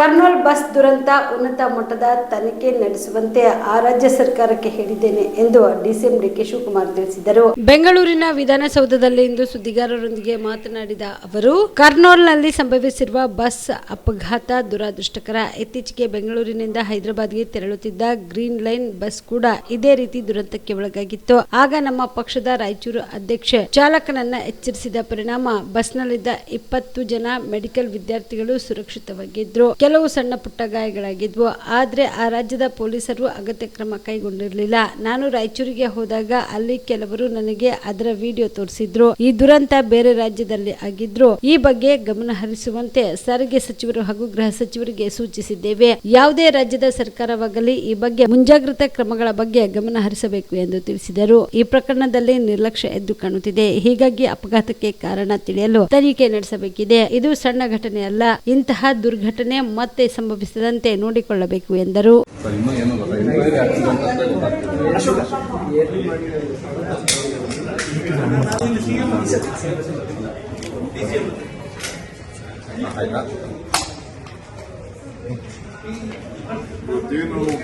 Kurnool bus ದುರಂತ ಉನ್ನತ ಮಟ್ಟದ ತನಿಖೆ ನಡೆಸುವಂತೆ ಆ ರಾಜ್ಯ ಸರ್ಕಾರಕ್ಕೆ ಹೇಳಿದ್ದೇನೆ ಎಂದು ಡಿಸಿಎಂ ಡಿಕೆ ಶಿವಕುಮಾರ್ ತಿಳಿಸಿದರು. ಬೆಂಗಳೂರಿನ ವಿಧಾನಸೌಧದಲ್ಲಿ ಇಂದು ಸುದ್ದಿಗಾರರೊಂದಿಗೆ ಮಾತನಾಡಿದ ಅವರು, ಕರ್ನೂಲ್ನಲ್ಲಿ ಸಂಭವಿಸಿರುವ ಬಸ್ ಅಪಘಾತ ದುರಾದೃಷ್ಟಕರ. ಇತ್ತೀಚೆಗೆ ಬೆಂಗಳೂರಿನಿಂದ ಹೈದರಾಬಾದ್ಗೆ ತೆರಳುತ್ತಿದ್ದ ಗ್ರೀನ್ ಲೈನ್ ಬಸ್ ಕೂಡ ಇದೇ ರೀತಿ ದುರಂತಕ್ಕೆ ಒಳಗಾಗಿತ್ತು. ಆಗ ನಮ್ಮ ಪಕ್ಷದ ರಾಯಚೂರು ಅಧ್ಯಕ್ಷ ಚಾಲಕನನ್ನ ಎಚ್ಚರಿಸಿದ ಪರಿಣಾಮ ಬಸ್ನಲ್ಲಿದ್ದ ಇಪ್ಪತ್ತು ಜನ ಮೆಡಿಕಲ್ ವಿದ್ಯಾರ್ಥಿಗಳು ಸುರಕ್ಷಿತವಾಗಿದ್ರು. ಕೆಲವು ಸಣ್ಣ ಪುಟ್ಟ ಗಾಯಗಳಾಗಿದ್ವು. ಆದರೆ ಆ ರಾಜ್ಯದ ಪೊಲೀಸರು ಅಗತ್ಯ ಕ್ರಮ ಕೈಗೊಂಡಿರಲಿಲ್ಲ. ನಾನು ರಾಯಚೂರಿಗೆ ಹೋದಾಗ ಅಲ್ಲಿ ಕೆಲವರು ನನಗೆ ಅದರ ವಿಡಿಯೋ ತೋರಿಸಿದ್ರು. ಈ ದುರಂತ ಬೇರೆ ರಾಜ್ಯದಲ್ಲಿ ಆಗಿದ್ರು. ಈ ಬಗ್ಗೆ ಗಮನ ಹರಿಸುವಂತೆ ಸಾರಿಗೆ ಸಚಿವರು ಹಾಗೂ ಗೃಹ ಸಚಿವರಿಗೆ ಸೂಚಿಸಿದ್ದೇವೆ. ಯಾವುದೇ ರಾಜ್ಯದ ಸರ್ಕಾರವಾಗಲಿ ಈ ಬಗ್ಗೆ ಮುಂಜಾಗ್ರತಾ ಕ್ರಮಗಳ ಬಗ್ಗೆ ಗಮನ ಹರಿಸಬೇಕು ಎಂದು ತಿಳಿಸಿದರು. ಈ ಪ್ರಕರಣದಲ್ಲಿ ನಿರ್ಲಕ್ಷ್ಯ ಎದ್ದು ಕಾಣುತ್ತಿದೆ. ಹೀಗಾಗಿ ಅಪಘಾತಕ್ಕೆ ಕಾರಣ ತಿಳಿಯಲು ತನಿಖೆ ನಡೆಸಬೇಕಿದೆ. ಇದು ಸಣ್ಣ ಘಟನೆ ಅಲ್ಲ. ಇಂತಹ ದುರ್ಘಟನೆ ಮತ್ತೆ ಸಂಭವಿಸದಂತೆ ನೋಡಿಕೊಳ್ಳಬೇಕು ಎಂದರು ಸರ್ ಇನ್ನೂ ಏನೂ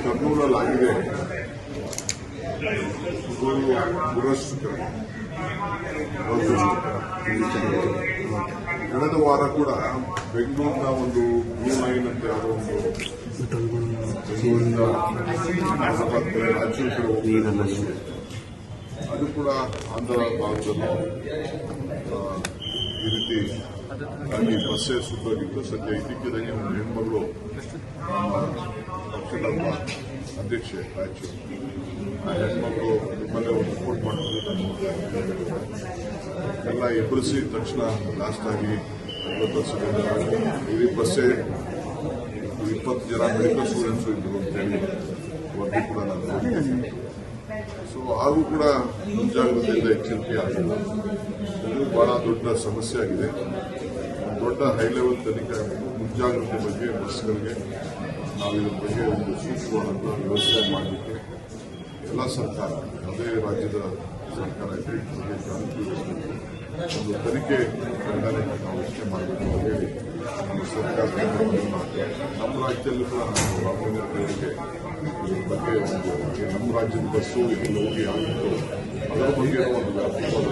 ಕರ್ನೂಲಲ್ಲಿ ಆಗಿದೆ. ಕಳೆದ ವಾರ ಕೂಡ ಬೆಂಗಳೂರಿನ ಒಂದು ಬ್ಲೂ ಲೈನ್ ಅಂತ ಯಾವುದೋ ಒಂದು ಬೆಂಗಳೂರಿನ ಹೋಗ್ತಿರೋ ಅದು ಕೂಡ ಆಂಧ್ರ ಭಾಗದಲ್ಲಿ ಈ ರೀತಿ ಅಲ್ಲಿ ಬಸ್ಸೇ ಸುಟ್ಟೋಗಿತ್ತು ಸದ್ಯ ಇದ್ದಕ್ಕಿದ್ದಂಗೆ ಒಂದು ಹೆಣ್ಮಗಳು ಪಕ್ಷದ ಅಧ್ಯಕ್ಷೆ ರಾಯಚೂರು ಆ ಹೆಣ್ಮಗಳು ನಿಮ್ಮಲ್ಲೇ ಒಂದು ಸಪೋರ್ಟ್ ಮಾಡಿದ್ರು ಎಲ್ಲ ಎಬ್ಬರಿಸಿ ತಕ್ಷಣ ಲಾಸ್ಟ್ ಆಗಿ ಇಡೀ ಬಸ್ಸೇ ಇಪ್ಪತ್ತು ಜನ ಮೆಡಿಕಲ್ ಸ್ಟೂಡೆಂಟ್ಸು ಇದ್ರು ಅಂತ ಹೇಳಿ ವರದಿ ಕೂಡ ನಾನು ಸೊ ಹಾಗೂ ಕೂಡ ಮುಂಜಾಗ್ರತೆಯಿಂದ ಎಚ್ಚರಿಕೆ ಆಗಿದೆ. ಇದು ಬಹಳ ದೊಡ್ಡ ಸಮಸ್ಯೆ ಆಗಿದೆ. ದೊಡ್ಡ ಹೈ ಲೆವೆಲ್ ತನಿಖೆ ಮುಂಜಾಗ್ರತೆ ಬಗ್ಗೆ ಬಸ್ಗಳಿಗೆ ನಾವು ಇದ್ರ ಬಗ್ಗೆ ಒಂದು ಸೂಕ್ಷ್ಮವಾದಂಥ ವ್ಯವಸ್ಥೆ ಮಾಡಲಿಕ್ಕೆ ಎಲ್ಲ ಸರ್ಕಾರ, ಯಾವುದೇ ರಾಜ್ಯದ ಸರ್ಕಾರ ಇದೆ ಇದ್ರ ಬಗ್ಗೆ ಜಾಗೃತಿ ವಹಿಸಬೇಕು ಒಂದು ತನಿಖೆ ತಂಡನೆ ನಾವು ರಚನೆ ಮಾಡಬೇಕು ಅಂತ ಹೇಳಿ ನಮ್ಮ ಮಾಡ್ತೇವೆ. ನಮ್ಮ ರಾಜ್ಯದಲ್ಲೂ ಕೂಡ ನಾವು ರಾಮಲಿಂಗರಿಗೆ ಇದ್ರ ಬಗ್ಗೆ ನಮ್ಮ ರಾಜ್ಯದ ಬಸ್ಸು ಎಲ್ಲಿ ಹೋಗಿ ಆಗಿತ್ತು ಅದರ ಬಗ್ಗೆ ಒಂದು ತನಿಖೆ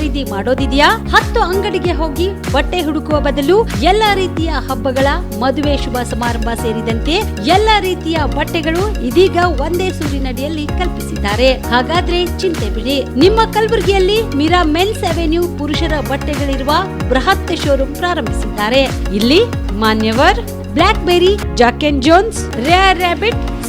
ಖರೀದಿ ಮಾಡೋದಿದೆಯಾ? ಹತ್ತು ಅಂಗಡಿಗೆ ಹೋಗಿ ಬಟ್ಟೆ ಹುಡುಕುವ ಬದಲು ಎಲ್ಲ ರೀತಿಯ ಹಬ್ಬಗಳ ಮದುವೆ ಶುಭ ಸಮಾರಂಭ ಸೇರಿದಂತೆ ಎಲ್ಲ ರೀತಿಯ ಬಟ್ಟೆಗಳು ಇದೀಗ ಒಂದೇ ಸೂರಿನಡಿಯಲ್ಲಿ ಕಲ್ಪಿಸಿದ್ದಾರೆ. ಹಾಗಾದ್ರೆ ಚಿಂತೆ ಬಿಡಿ. ನಿಮ್ಮ ಕಲಬುರಗಿಯಲ್ಲಿ ಮೀರಾ ಮೆನ್ಸ್ ಅವೆನ್ಯೂ ಪುರುಷರ ಬಟ್ಟೆಗಳಿರುವ ಬೃಹತ್ ಶೋರೂಮ್ ಪ್ರಾರಂಭಿಸಿದ್ದಾರೆ. ಇಲ್ಲಿ Manyavar Blackberry Jack and Jones, Rare Rabbit